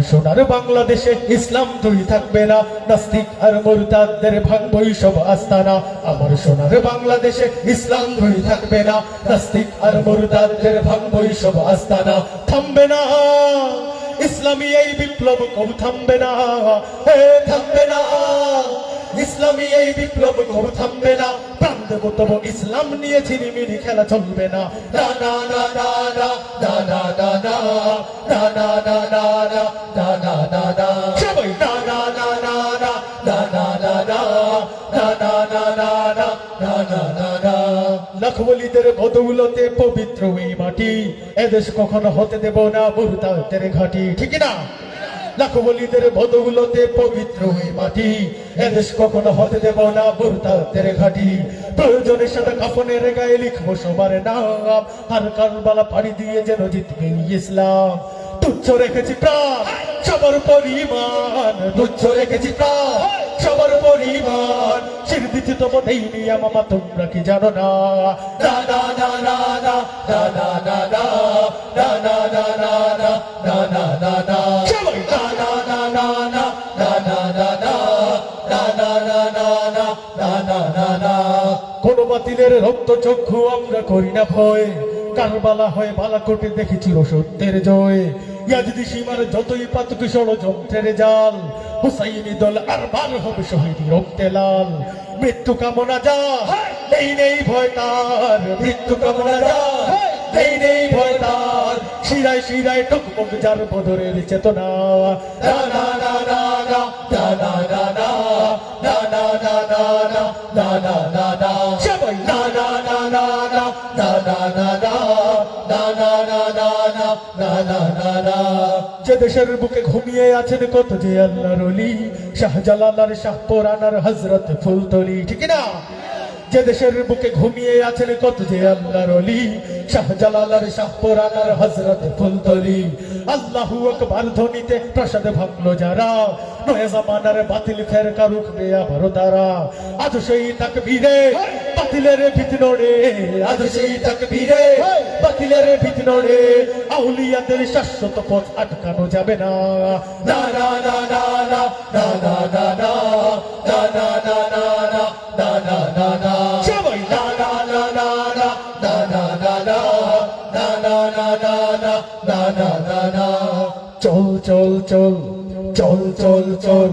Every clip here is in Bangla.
আমার সোনার বাংলাদেশে ইসলাম তুই থাকবে না নাস্তিক আর মুরতাদদের ভাঙবই সব আস্তানা আমার সোনার বাংলাদেশে ইসলাম তুই থাকবে না নাস্তিক আর মুরতাদদের ভাঙবই সব আস্তানা থামবে না ইসলামী এই বিপ্লব কব থামবে না হে থামবে না ইসলামী এই বিপ্লব কব থামবে না প্রাণ দেব তবু ইসলাম নিয়ে ছিনিমিনি খেলা চলবে না না না না না না না না না লখবলিদের বদৌলতে পবিত্র এই মাটি। এদেশ কখনো হতে দেব না, মুরতাদের ঘাটি। ঠিক না বদগুলোতে পবিত্র মাটি। এদেশ কখনো হতে দেব না ঘাটি। কাফনের গায়ে সবার নাম। আর পাড়ি দিয়ে যেন জিতবে ইসলাম। তুচ্ছ রেখেছি প্রাণ, সবার পরিমাণ। তুচ্ছ রেখেছি প্রাণ, সবার পরিমাণ। শির দিচ্ছি তবু দেইনি মামা তোমরা কি জানো না না না না না না না না না না কোন বাতিলের রক্ত চক্ষু আমরা করি না ভয় কারবালা হয় বালাকোটে দেখেছি সত্যের জয় ইয়াজদি সীমার যতই পাতুক ষড়যন্ত্রের জাল হুসাইনি দল আর বার হবে শহীদ রক্তে লাল মৃত্যু কামনা যা নেই নেই ভয় তার মৃত্যু কামনা যা নেই নেই ভয় তার শিরায় শিরায় টকমক যার বদরের চেতনা না না না না না না না না না না না না না না না না না না সবাই না না না না না না না না না না না না না না না না না। যে দেশের বুকে ঘুমিয়ে আছেন কত যে আল্লাহর অলি শাহজালাল শাহপুরানার হজরত ফুলতলি, ঠিক না? যে দেশের বুকে ঘুমিয়ে আছেন কত যে আল্লাহর অলি শাশ্বত পথ আটকানো যাবে না না না না না না না না না না না না না চল চল চল চল চল চল।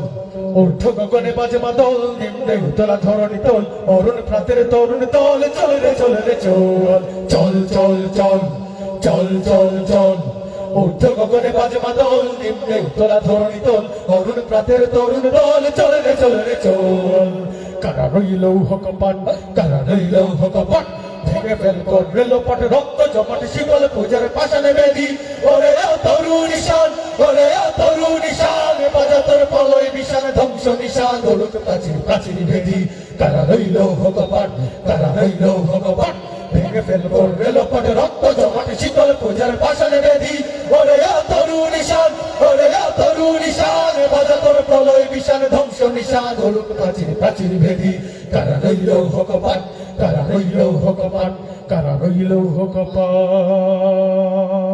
ঊর্ধ্ব গগনে বাজে মাদল, নিম্নে উতলা ধরণী তোল, অরুণ প্রাতের তরুণ তল। চল রে চল রে, চল চল চল চল চল চল চল। ঊর্ধ্ব গগনে বাজে মাদল, নিম্নে উতলা ধরণী তোল, অরুণ প্রাতের তরুণ দল চল রে চল রে, চল। কারা রইল হকপান কারা রইল ভেঙে ফেল কর। রেলোপাট রক্ত জমাট শিকল পূজার পাশানে বেদি ওরে ও তরুণ নিশান, ওরে ও তরুণ নিশান বাজা তোর পলয় বিশান ধ্বংস নিশান। দৌড়ক প্রাচীর প্রাচীর ভেদি কারা রইল ভগবান কারা রইল ভগবান। ভেঙে ফেল কর রেলোপাট রক্ত জমাট শিকল পূজার পাশানে বেদি ওরে ও তরুণ নিশান, ওরে ও তরুণ নিশান বাজা তোর প্রলয় বিশান ধ্বংস নিশান। দৌড়ক প্রাচীর প্রাচীর ভেদি কারা রইল ভগবান। তারা রইল হোক পান কারা রইল হোক পান